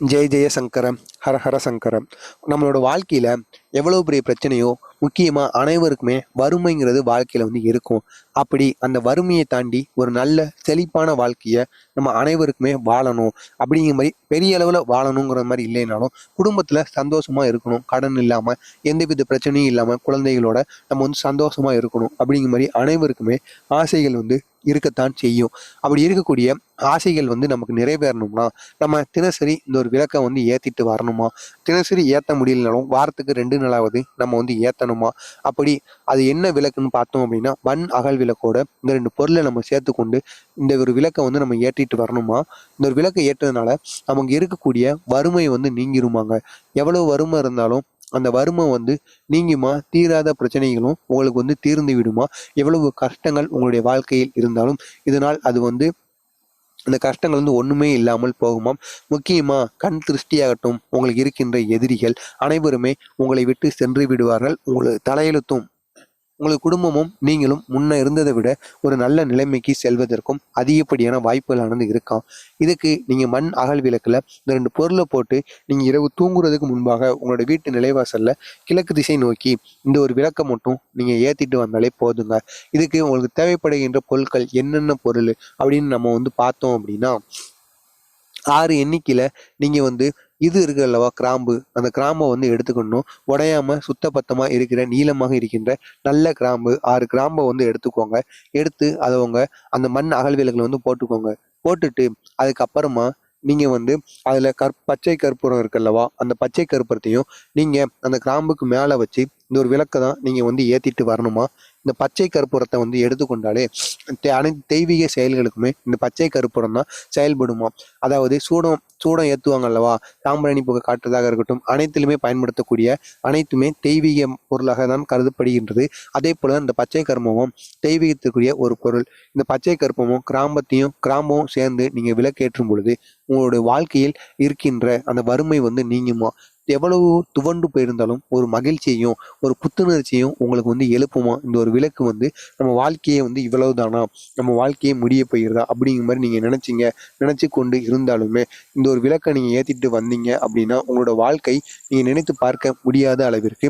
ஜெய ஜெய சங்கரம் ஹர ஹர சங்கரம். நம்மளோட வாழ்க்கையில் எவ்வளோ பெரிய பிரச்சனையோ முக்கியமாக அனைவருக்குமே வறுமைங்கிறது வாழ்க்கையில் வந்து இருக்கும். அப்படி அந்த வறுமையை தாண்டி ஒரு நல்ல செழிப்பான வாழ்க்கையை நம்ம அனைவருக்குமே வாழணும். அப்படிங்கிற மாதிரி பெரிய அளவில் வாழணுங்கிற மாதிரி இல்லைனாலும் குடும்பத்தில் சந்தோஷமாக இருக்கணும். கடன் இல்லாமல் எந்தவித பிரச்சனையும் இல்லாமல் குழந்தைகளோட நம்ம வந்து சந்தோஷமாக இருக்கணும். அப்படிங்கிற மாதிரி அனைவருக்குமே ஆசைகள் வந்து இருக்கத்தான் செய்யும். அப்படி இருக்கக்கூடிய ஆசைகள் வந்து நமக்கு நிறைவேறணும்னா நம்ம தினசரி இந்த ஒரு விளக்கை வந்து ஏற்றிட்டு வரணுமா? தினசரி ஏற்ற முடியலனாலும் வாரத்துக்கு ரெண்டு நாளாவது நம்ம வந்து ஏற்றணுமா அப்படி அது என்ன விளக்குன்னு பார்த்தோம் அப்படின்னா வன் அகல் விளக்கோட இந்த ரெண்டு பொருளை நம்ம சேர்த்துக்கொண்டு இந்த ஒரு விளக்கை வந்து நம்ம ஏற்றிட்டு வரணுமா? இந்த ஒரு விளக்கை ஏற்றதுனால நமக்கு இருக்கக்கூடிய வறுமை வந்து நீங்கிருமாங்க. எவ்வளவு வறுமை இருந்தாலும் அந்த வறுமை வந்து நீங்குமா தீராத பிரச்சனைகளும் உங்களுக்கு வந்து தீர்ந்து விடுமா? எவ்வளவு கஷ்டங்கள் உங்களுடைய வாழ்க்கையில் இருந்தாலும் இதனால் அது வந்து அந்த கஷ்டங்கள் வந்து ஒன்றுமே இல்லாமல் போகுமாம். முக்கியமாக கண் திருஷ்டியாகட்டும் உங்களுக்கு இருக்கின்ற எதிரிகள் அனைவருமே உங்களை விட்டு சென்று விடுவார்கள். உங்களுக்கு தலையெழுத்தும் உங்களது குடும்பமும் நீங்களும் முன்ன இருந்ததை விட ஒரு நல்ல நிலைமைக்கு செல்வதற்கும் அதிகப்படியான வாய்ப்புகளானது இருக்காம். இதுக்கு நீங்கள் மண் அகல் விளக்கில் இந்த ரெண்டு பொருளை போட்டு நீங்கள் இரவு தூங்குறதுக்கு முன்பாக உங்களோட வீட்டு நிலைவாசலில் கிழக்கு திசை நோக்கி இந்த ஒரு விளக்கை மட்டும் நீங்கள் ஏற்றிட்டு வந்தாலே போதுங்க. இதுக்கு உங்களுக்கு தேவைப்படுகின்ற பொருட்கள் என்னென்ன பொருள் அப்படின்னு நம்ம வந்து பார்த்தோம் அப்படின்னா ஆறு எண்ணிக்கையில் நீங்கள் வந்து இது இருக்கு அல்லவா கிராம்பு. அந்த கிராம்பை வந்து எடுத்துக்கணும். உடையாம சுத்தப்பத்தமாக இருக்கிற நீளமாக இருக்கின்ற நல்ல கிராம்பு. ஆறு கிராம்பை வந்து எடுத்துக்கோங்க. எடுத்து அதை உங்க அந்த மண் அகல் வந்து போட்டுக்கோங்க. போட்டுட்டு அதுக்கப்புறமா நீங்கள் வந்து அதில் கற் பச்சை கற்பூரம் இருக்குல்லவா அந்த பச்சை கற்பூரத்தையும் நீங்கள் அந்த கிராம்புக்கு மேலே வச்சு இந்த ஒரு விளக்கை தான் நீங்கள் வந்து ஏற்றிட்டு வரணுமா? இந்த பச்சை கற்பூரத்தை வந்து எடுத்துக்கொண்டாலே தெ- அனைத்து தெய்வீக செயல்களுக்குமே இந்த பச்சை கற்பூரம் தான் செயல்படுமா. அதாவது சூடம் சூடம் ஏற்றுவாங்க அல்லவா? சாம்பிராணி புகை காட்டுறதாக இருக்கட்டும் அனைத்திலுமே பயன்படுத்தக்கூடிய அனைத்துமே தெய்வீக பொருளாக தான் கருதப்படுகின்றது. அதே போல இந்த பச்சை கர்மமும் தெய்வீகத்திற்குரிய ஒரு பொருள். இந்த பச்சை கற்பமும் கிராம்பத்தையும் கிராம்பமும் சேர்ந்து நீங்கள் விளக்கேற்றும் பொழுது உங்களுடைய வாழ்க்கையில் இருக்கின்ற அந்த வறுமை வந்து நீங்குமா? எவ்வளவு துவண்டு போயிருந்தாலும் ஒரு மகிழ்ச்சியையும் ஒரு புத்துணர்ச்சியும் உங்களுக்கு வந்து எழுப்புமா? இந்த ஒரு விளக்கு வந்து நம்ம வாழ்க்கையே வந்து இவ்வளவுதானா? நம்ம வாழ்க்கையே முடிய போயிருதா அப்படிங்கிற மாதிரி நீங்கள் நினச்சிங்க நினச்சி கொண்டு இருந்தாலுமே இந்த ஒரு விளக்கை நீங்கள் ஏற்றிட்டு வந்தீங்க அப்படின்னா உங்களோட வாழ்க்கை நீங்கள் நினைத்து பார்க்க முடியாத அளவிற்கு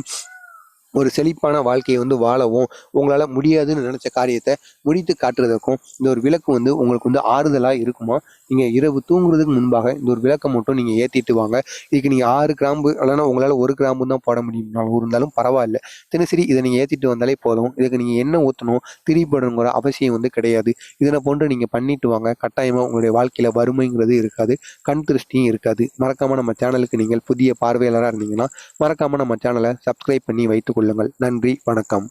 ஒரு செழிப்பான வாழ்க்கையை வந்து வாழவும் உங்களால் முடியாதுன்னு நினச்ச காரியத்தை முடித்து காட்டுறதுக்கும் இந்த ஒரு விளக்கு வந்து உங்களுக்கு வந்து ஆறுதலாக இருக்குமா? நீங்கள் இரவு தூங்குறதுக்கு முன்பாக இந்த ஒரு விளக்கை மட்டும் நீங்கள் ஏற்றிட்டு வாங்க. இதுக்கு நீங்கள் ஆறு கிராம்பு இல்லைன்னா உங்களால் ஒரு கிராம்பு தான் போட முடியும். இருந்தாலும் பரவாயில்ல. தினசரி இதை நீங்கள் ஏற்றிட்டு வந்தாலே போதும். இதுக்கு நீங்கள் என்ன ஊற்றணும் திரிபடணுங்கிற அவசியம் வந்து கிடையாது. இதனை போன்று நீங்கள் பண்ணிட்டு வாங்க. கட்டாயமாக உங்களுடைய வாழ்க்கையில் வறுமைங்கிறது இருக்காது. கண் திருஷ்டியும் இருக்காது. மறக்காமல் நம்ம சேனலுக்கு நீங்கள் புதிய பார்வையாளராக இருந்தீங்கன்னா மறக்காமல் நம்ம சேனலை சப்ஸ்கிரைப் பண்ணி வைத்துக் கொள்ளுங்கள் நன்றி வணக்கம்.